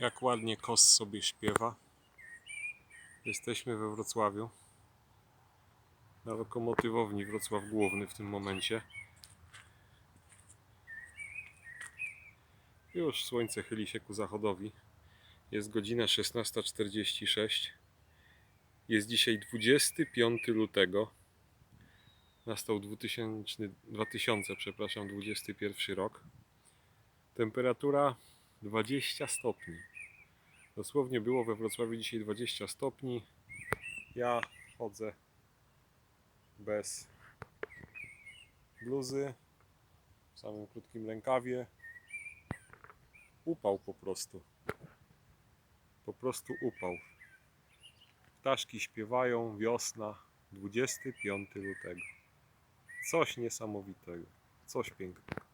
Jak ładnie kos sobie śpiewa. Jesteśmy we Wrocławiu. Na lokomotywowni Wrocław Główny w tym momencie. Już słońce chyli się ku zachodowi. Jest godzina 16.46. Jest dzisiaj 25 lutego. Nastał 2000, 2000 przepraszam, 21 rok. Temperatura 20 stopni. Dosłownie było we Wrocławiu dzisiaj 20 stopni. Ja chodzę bez bluzy, w samym krótkim rękawie. Upał po prostu. Po prostu upał. Ptaszki śpiewają, wiosna, 25 lutego. Coś niesamowitego, coś pięknego.